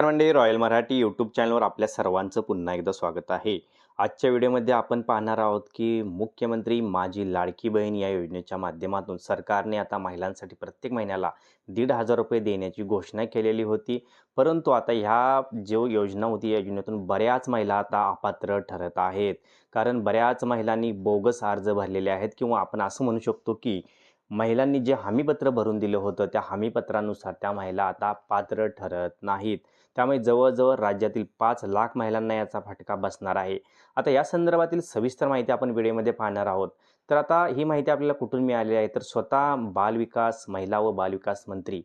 मंडळी royal Marathi YouTube चॅनलवर आपल्या सर्वांचं पुन्हा एकदा स्वागत आहे. आजच्या व्हिडिओमध्ये आपण पाहणार आहोत की मुख्यमंत्री माझी लाडकी बहीण या योजनेच्या माध्यमातून सरकारने आता महिलांसाठी प्रत्येक महिन्याला दीड हजार रुपये देण्याची घोषणा केलेली होती. परंतु आता ह्या जो योजना होती या योजनेतून बऱ्याच महिला आता अपात्र ठरत आहेत. कारण बऱ्याच महिलांनी बोगस अर्ज भरलेले आहेत किंवा आपण असं म्हणू शकतो की महिलांनी जे हमीपत्र भरून दिलं होतं त्या हमीपत्रानुसार त्या महिला आता पात्र ठरत नाहीत. त्यामुळे जवळजवळ राज्यातील पाच लाख महिलांना याचा फटका बसणार आहे. आता या संदर्भातील सविस्तर माहिती आपण व्हिडिओमध्ये पाहणार आहोत. तर आता ही माहिती आपल्याला कुठून मिळाली आहे? तर स्वतः बालविकास महिला व बालविकास मंत्री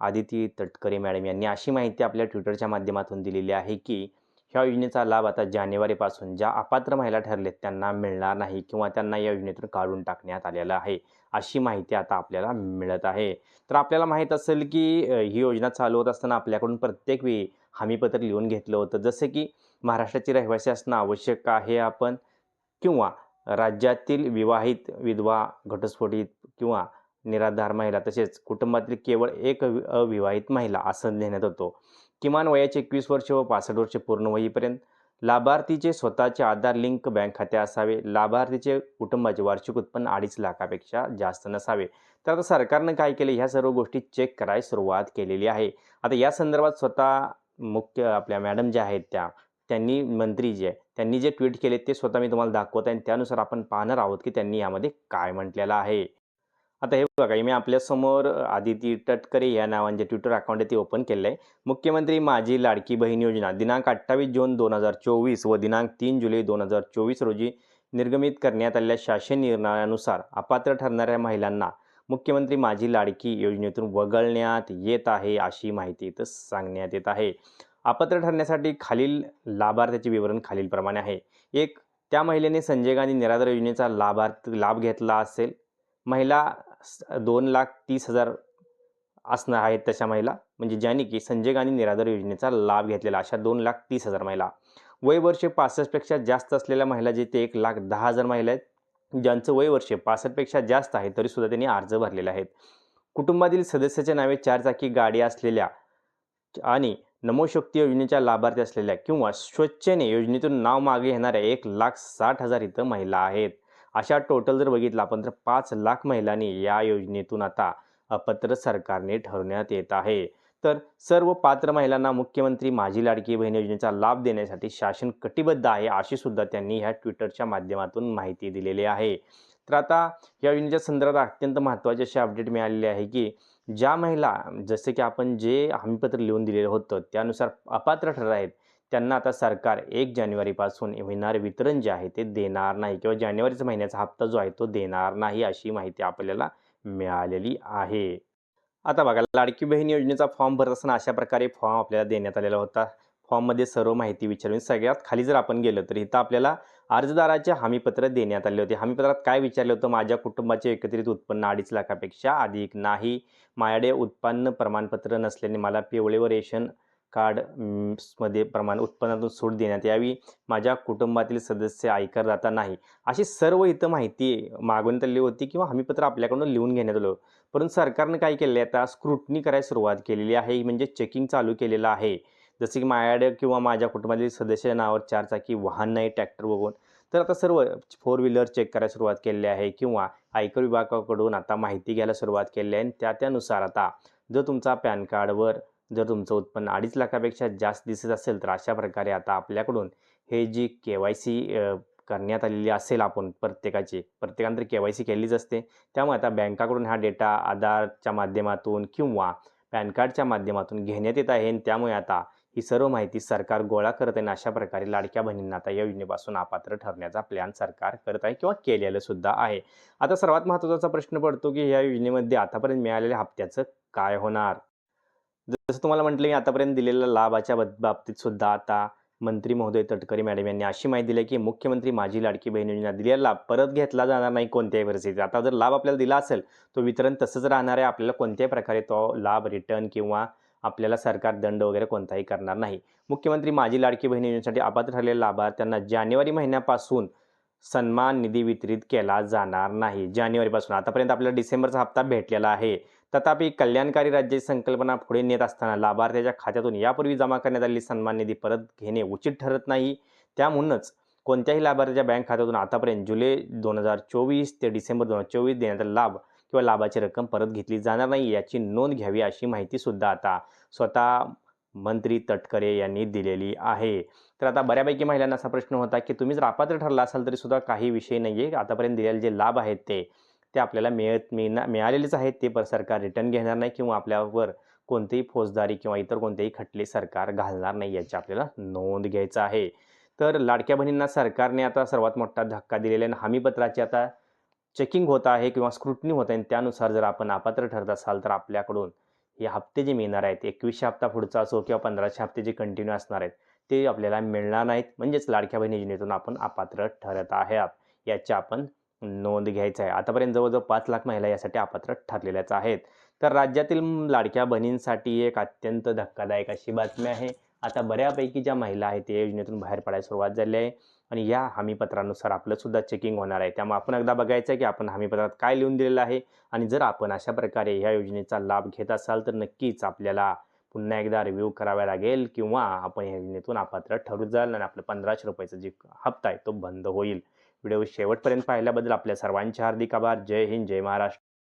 आदिती तटकरे मॅडम यांनी अशी माहिती आपल्या ट्विटरच्या माध्यमातून दिलेली आहे की ह्या योजनेचा लाभ आता जानेवारीपासून ज्या अपात्र महिला ठरलेत त्यांना मिळणार नाही किंवा त्यांना या योजनेतून काढून टाकण्यात आलेलं आहे अशी माहिती आता आपल्याला मिळत आहे. तर आपल्याला माहीत असेल की ही योजना चालू होत असताना आपल्याकडून प्रत्येक वेळी हमीपत्र लिहून घेतलं होतं. जसं की महाराष्ट्राची रहिवासी असणं आवश्यक आहे आपण किंवा राज्यातील विवाहित विधवा घटस्फोटित किंवा निराधार महिला तसेच कुटुंबातील केवळ एक अविवाहित महिला असं देण्यात होतो. किमान वयाचे एकवीस वर्ष व पासष्ट वर्ष पूर्ण होईपर्यंत लाभार्थीचे स्वतःचे आधार लिंक बँक खाते असावे. लाभार्थीचे कुटुंबाचे वार्षिक उत्पन्न अडीच लाखापेक्षा जास्त नसावे. तर आता सरकारनं काय केलं? ह्या सर्व गोष्टी चेक करायला सुरुवात केलेली आहे. आता या संदर्भात स्वतः मुख्य आपल्या मॅडम ज्या आहेत त्या त्यांनी मंत्री जे आहे त्यांनी जे ट्विट केले ते स्वतः मी तुम्हाला दाखवत आहे आणि त्यानुसार आपण पाहणार आहोत की त्यांनी यामध्ये काय म्हटलेलं आहे. आता हे बघा मी आपल्यासमोर आदिती तटकरे या नावांचे ट्विटर अकाउंट ते ओपन केलं आहे मुख्यमंत्री माझी लाडकी बहीण योजना दिनांक अठ्ठावीस जून दोन हजार चोवीस व दिनांक तीन जुलै दोन हजार चोवीस रोजी निर्गमित करण्यात आलेल्या शासन निर्णयानुसार अपात्र ठरणाऱ्या महिलांना मुख्यमंत्री माझी लाडकी योजनेतून वगळण्यात येत आहे अशी माहिती इथं सांगण्यात येत आहे. अपात्र ठरण्यासाठी खालील लाभार्थ्याचे विवरण खालीलप्रमाणे आहे. एक त्या महिलेने संजय गांधी निराधार योजनेचा लाभार्थ लाभ घेतला असेल. महिला दोन लाख तीस हजार असणार आहेत तशा महिला. म्हणजे ज्यांनी की संजय गांधी निराधार योजनेचा लाभ घेतलेला अशा दोन लाख तीस हजार महिला. वय वर्षे पासष्टपेक्षा जास्त असलेल्या महिला जे ते एक लाख दहा हजार महिला आहेत ज्यांचं वय वर्षे पासष्टपेक्षा जास्त आहे तरीसुद्धा त्यांनी अर्ज भरलेले आहेत. कुटुंबातील सदस्याच्या नावे चारचाकी गाडी असलेल्या आणि नमोशक्ती योजनेच्या लाभार्थी असलेल्या किंवा स्वच्छने योजनेतून नाव मागे येणाऱ्या एक लाख साठ हजार इथं महिला आहेत. अशा टोटल जर बघितलं आपण तर पाच लाख महिलांनी या योजनेतून आता अपात्र सरकारने ठरवण्यात येत आहे. तर सर्व पात्र महिलांना मुख्यमंत्री माझी लाडकी बहीण योजनेचा लाभ देण्यासाठी शासन कटिबद्ध आहे अशी सुद्धा त्यांनी ह्या ट्विटरच्या माध्यमातून माहिती दिलेली आहे. तर आता या योजनेच्या संदर्भात अत्यंत महत्त्वाचे असे अपडेट मिळालेले आहे की ज्या महिला जसे की आपण जे हमीपत्र लिहून दिलेलं होतं त्यानुसार अपात्र ठरत आहेत त्यांना आता सरकार एक जानेवारीपासून होणारे वितरण जे आहे ते देणार नाही किंवा जानेवारीचा महिन्याचा हप्ता जो आहे तो देणार नाही अशी माहिती आपल्याला मिळालेली आहे. आता बघा लाडकी बहीण योजनेचा फॉर्म भरत असताना अशा प्रकारे फॉर्म आपल्याला देण्यात आलेला होता. फॉर्ममध्ये सर्व माहिती विचारून सगळ्यात खाली जर आपण गेलो तर इथं आपल्याला अर्जदाराचे हमीपत्र देण्यात आले होते. हमीपत्रात काय विचारलं होतं? माझ्या कुटुंबाचे एकत्रित उत्पन्न अडीच लाखापेक्षा अधिक नाही. माझ्याकडे उत्पन्न प्रमाणपत्र नसल्याने मला पिवळे व रेशन कार्डमध्ये प्रमाण उत्पन्नातून सूट देण्यात यावी माझ्या कुटुंबातील सदस्य आयकर जाता नाही अशी सर्व इथं माहिती मागवण्यात आली होती किंवा हमीपत्र आपल्याकडून लिहून घेण्यात आलं परंतु सरकारनं काय केलं आहे आता स्क्रुटनी करायला सुरुवात केलेली आहे म्हणजे चेकिंग चालू केलेलं आहे. जसं की माझ्याकडे किंवा माझ्या कुटुंबातील सदस्य नावावर चारचाकी वाहन नाही ट्रॅक्टर बघून. तर आता सर्व फोर व्हीलर चेक करायला सुरुवात केलेली आहे किंवा आयकर विभागाकडून आता माहिती घ्यायला सुरुवात केली आहे. आणि त्या त्यानुसार आता जर तुमचा पॅन कार्डवर जर तुमचं उत्पन्न अडीच लाखापेक्षा जास्त दिसत असेल तर अशा प्रकारे आता आपल्याकडून हे जी के वाय सी करण्यात आलेली असेल आपण प्रत्येकाची प्रत्येकानंतर के वाय सी केलीच असते. त्यामुळे आता बँकाकडून हा डेटा आधारच्या माध्यमातून किंवा पॅन कार्डच्या माध्यमातून घेण्यात येत आहे. आणि त्यामुळे आता ही सर्व माहिती सरकार गोळा करत आहे. आणि अशा प्रकारे लाडक्या बहिणींना आता या योजनेपासून अपात्र ठरण्याचा प्लॅन सरकार करत आहे किंवा केलेलं सुद्धा आहे. आता सर्वात महत्त्वाचा प्रश्न पडतो की या योजनेमध्ये आतापर्यंत मिळालेल्या हप्त्याचं काय होणार? जसं तुम्हाला म्हटलं की आतापर्यंत दिलेल्या लाभाच्या बाबतीत सुद्धा आता मंत्री महोदय तटकरे मॅडम यांनी अशी माहिती दिली आहे की मुख्यमंत्री माझी लाडकी बहीण योजना दिलेला लाभ परत घेतला जाणार नाही कोणत्याही परिस्थितीत. आता जर लाभ आपल्याला दिला असेल तो वितरण तसंच राहणार आहे. आपल्याला कोणत्याही प्रकारे तो लाभ रिटर्न किंवा आपल्याला सरकार दंड वगैरे कोणताही करणार नाही. मुख्यमंत्री माझी लाडकी बहीण योजनेसाठी अपात्र ठरलेल्या लाभार्थ्यांना जानेवारी महिन्यापासून सन्मान निधी वितरित केला जाणार नाही. जानेवारीपासून आतापर्यंत आपल्याला डिसेंबरचा हप्ता भेटलेला आहे. तथापि कल्याणकारी राज्य संकल्पना पुढे नेत असताना लाभार्थ्याच्या खात्यातून यापूर्वी जमा करण्यात आलेली सन्मान निधी परत घेणे उचित ठरत नाही. त्यामुळंच कोणत्याही लाभार्थ्याच्या बँक खात्यातून आतापर्यंत जुलै दोन हजार चोवीस ते डिसेंबर दोन हजार चोवीस देण्यात लाभ किंवा लाभाची रक्कम परत घेतली जाणार नाही याची नोंद घ्यावी अशी माहिती सुद्धा आता स्वतः मंत्री तटकरे यांनी दिलेली आहे. तर आता बऱ्यापैकी महिलांना असा प्रश्न होता की तुम्ही जर अपात्र ठरला असाल तरी सुद्धा काही विषय नाही आहे आतापर्यंत दिलेले जे लाभ आहेत ते ते आपल्याला मिळत मिळणार मिळालेलेच आहेत. ते पर सरकार रिटर्न घेणार नाही किंवा आपल्यावर कोणतीही फौजदारी किंवा इतर कोणतेही खटले सरकार घालणार नाही याची आपल्याला नोंद घ्यायचं आहे. तर लाडक्या बहिणींना सरकारने आता सर्वात मोठा धक्का दिलेला आहे. आणि हमीपत्राची आता चेकिंग होत आहे किंवा स्क्रुटनी होत आहे. आणि त्यानुसार जर आपण अपात्र ठरत असाल तर आपल्याकडून हे हप्ते जे मिळणार आहेत एकवीसशे हप्ता पुढचा असो किंवा पंधराशे हप्ते जे कंटिन्यू असणार आहेत ते आपल्याला मिळणार नाहीत. म्हणजेच लाडक्या बहिणी योजनेतून आपण अपात्र ठरत आहात. याची आपण नोंद घ्यायचं आहे. आतापर्यंत जवळजवळ पाच लाख महिला यासाठी अपात्र ठरलेल्याच आहेत. तर राज्यातील लाडक्या बहिणींसाठी एक अत्यंत धक्कादायक अशी बातमी आहे. आता बऱ्यापैकी ज्या महिला आहेत त्या योजनेतून बाहेर पडायला सुरुवात झाली आहे. आणि या हमीपत्रानुसार आपलंसुद्धा चेकिंग होणार आहे. त्यामुळे आपण एकदा बघायचं आहे की आपण हमीपत्रात काय लिहून दिलेलं आहे. आणि जर आपण अशा प्रकारे ह्या योजनेचा लाभ घेत असाल तर नक्कीच आपल्याला पुन्हा एकदा रिव्ह्यू करावा लागेल किंवा आपण या योजनेतून अपात्र ठरू जाल आणि आपलं पंधराशे रुपयाचा जी हप्ता आहे तो बंद होईल. व्हिडिओ शेवटपर्यंत पाहिल्याबद्दल आपल्या सर्वांचे हार्दिक आभार. जय हिंद जय महाराष्ट्र.